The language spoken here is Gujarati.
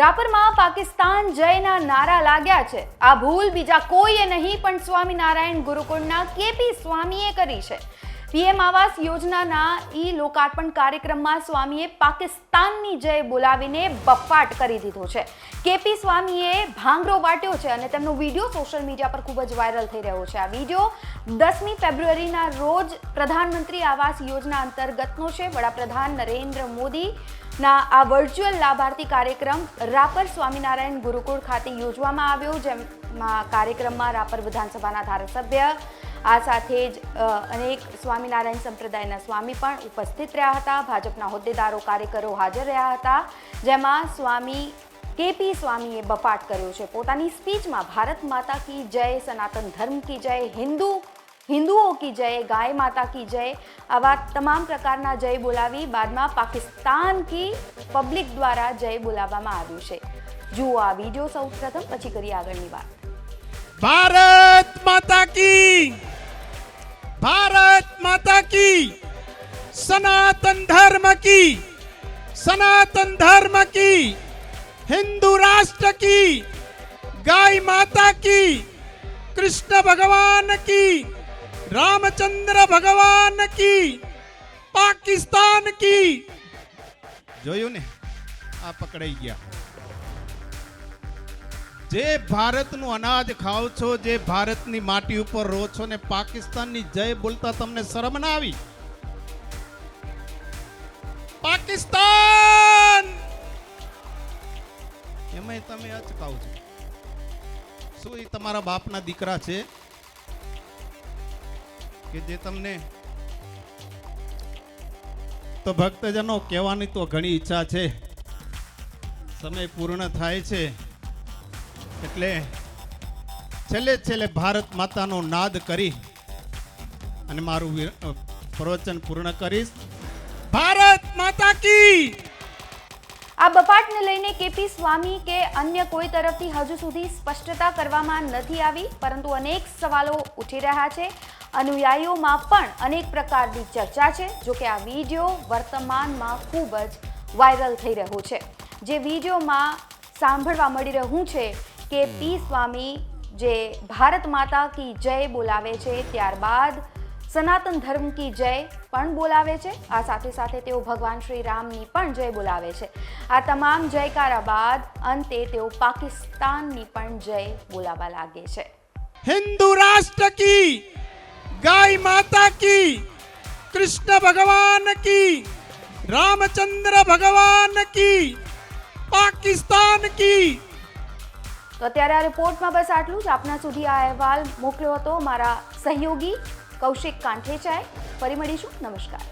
રાપરમાં પાકિસ્તાન જયના નારા લાગ્યા છે. આ ભૂલ બીજા કોઈએ નહીં, પણ સ્વામિનારાયણ ગુરુકુળના કેપી સ્વામીએ કરી છે. પીએમ આવાસ યોજનાના ઈ લોકાર્પણ કાર્યક્રમમાં સ્વામીએ પાકિસ્તાનની જય બોલાવીને બફાટ કરી દીધો છે. કેપી સ્વામીએ ભાંગરો વાટ્યો છે અને તેમનો વીડિયો સોશિયલ મીડિયા પર ખૂબ જ વાયરલ થઈ રહ્યો છે. આ વીડિયો દસમી ફેબ્રુઆરીના રોજ પ્રધાનમંત્રી આવાસ યોજના અંતર્ગતનો છે. વડાપ્રધાન નરેન્દ્ર મોદીના આ વર્ચ્યુઅલ લાભાર્થી કાર્યક્રમ રાપર સ્વામિનારાયણ ગુરુકુળ ખાતે યોજવામાં આવ્યો, જેમાં કાર્યક્રમમાં રાપર વિધાનસભાના ધારાસભ્ય, આ સાથે જ અનેક સ્વામિનારાયણ સંપ્રદાયના સ્વામી પણ ઉપસ્થિત રહ્યા હતા. ભાજપના હોદ્દેદારો, કાર્યકરો હાજર રહ્યા હતા, જેમાં સ્વામી, કેપી સ્વામીએ બફાટ કર્યો છે. પોતાની સ્પીચમાં ભારત માતા કી જય, સનાતન ધર્મ કી જય, હિન્દુ હિન્દુઓ કી જય ગાય માતા કી જય આવા તમામ પ્રકારના જય બોલાવી બાદમાં પાકિસ્તાન કી પબ્લિક દ્વારા જય બોલાવવામાં આવ્યું છે જુઓ આ વિડીયો સૌ પ્રથમ પછી કરીએ આગળની વાત भारत माता की भारत माता की सनातन धर्म की सनातन धर्म की हिंदू राष्ट्र की गाय माता की कृष्ण भगवान की રામચંદ્ર ભગવાન કી, પાકિસ્તાન કી. જોયું ને? આ પકડાઈ ગયા. જે ભારતનું અનાજ ખાવ છો, જે ભારતની માટી ઉપર રો છો ને પાકિસ્તાનની જય બોલતા તમને શરમ ના આવી? પાકિસ્તાન! એમાંય તમે અચકાવ છો. શું એ તમારા બાપના દીકરા છે? કે જે તમને તો ભક્તજનો કહેવાની તો ઘણી ઈચ્છા છે. સમય પૂર્ણ થાય છે. એટલે છેલ્લે છેલ્લે ભારત માતાનો નાદ કરી અને મારું પ્રવચન પૂર્ણ કરીશ. ભારત માતા કી! આ બફાટને લઈને કેપી સ્વામી કે અન્ય કોઈ તરફથી હજુ સુધી સ્પષ્ટતા કરવામાં નથી આવી પરંતુ અનેક સવાલો ઉઠી રહ્યા છે. અનુયાયીઓમાં પણ અનેક પ્રકારની ચર્ચા છે જોકે આ વીડિયો વર્તમાનમાં ખૂબ જ વાયરલ થઈ રહ્યો છે. જે વિડીયોમાં સાંભળવા મળી રહ્યું છે કે પી સ્વામી જે ભારત માતા કી જય બોલાવે છે ત્યારબાદ સનાતન ધર્મ કી જય પણ બોલાવે છે. આ સાથે સાથે તેઓ ભગવાન શ્રી રામની પણ જય બોલાવે છે. આ તમામ જયકારા બાદ અંતે તેઓ પાકિસ્તાનની પણ જય બોલાવા લાગે છે. હિન્દુ રાષ્ટ્ર કી ગાય માતા કી કૃષ્ણ ભગવાન કી રામચંદ્ર ભગવાન કી પાકિસ્તાન કી તો અત્યારે આ રિપોર્ટમાં બસ આટલું જ. આપના સુધી આ અહેવાલ મોકલ્યો હતો મારા સહયોગી કૌશિક કાંઠેચાએ ફરી મળીશું. નમસ્કાર.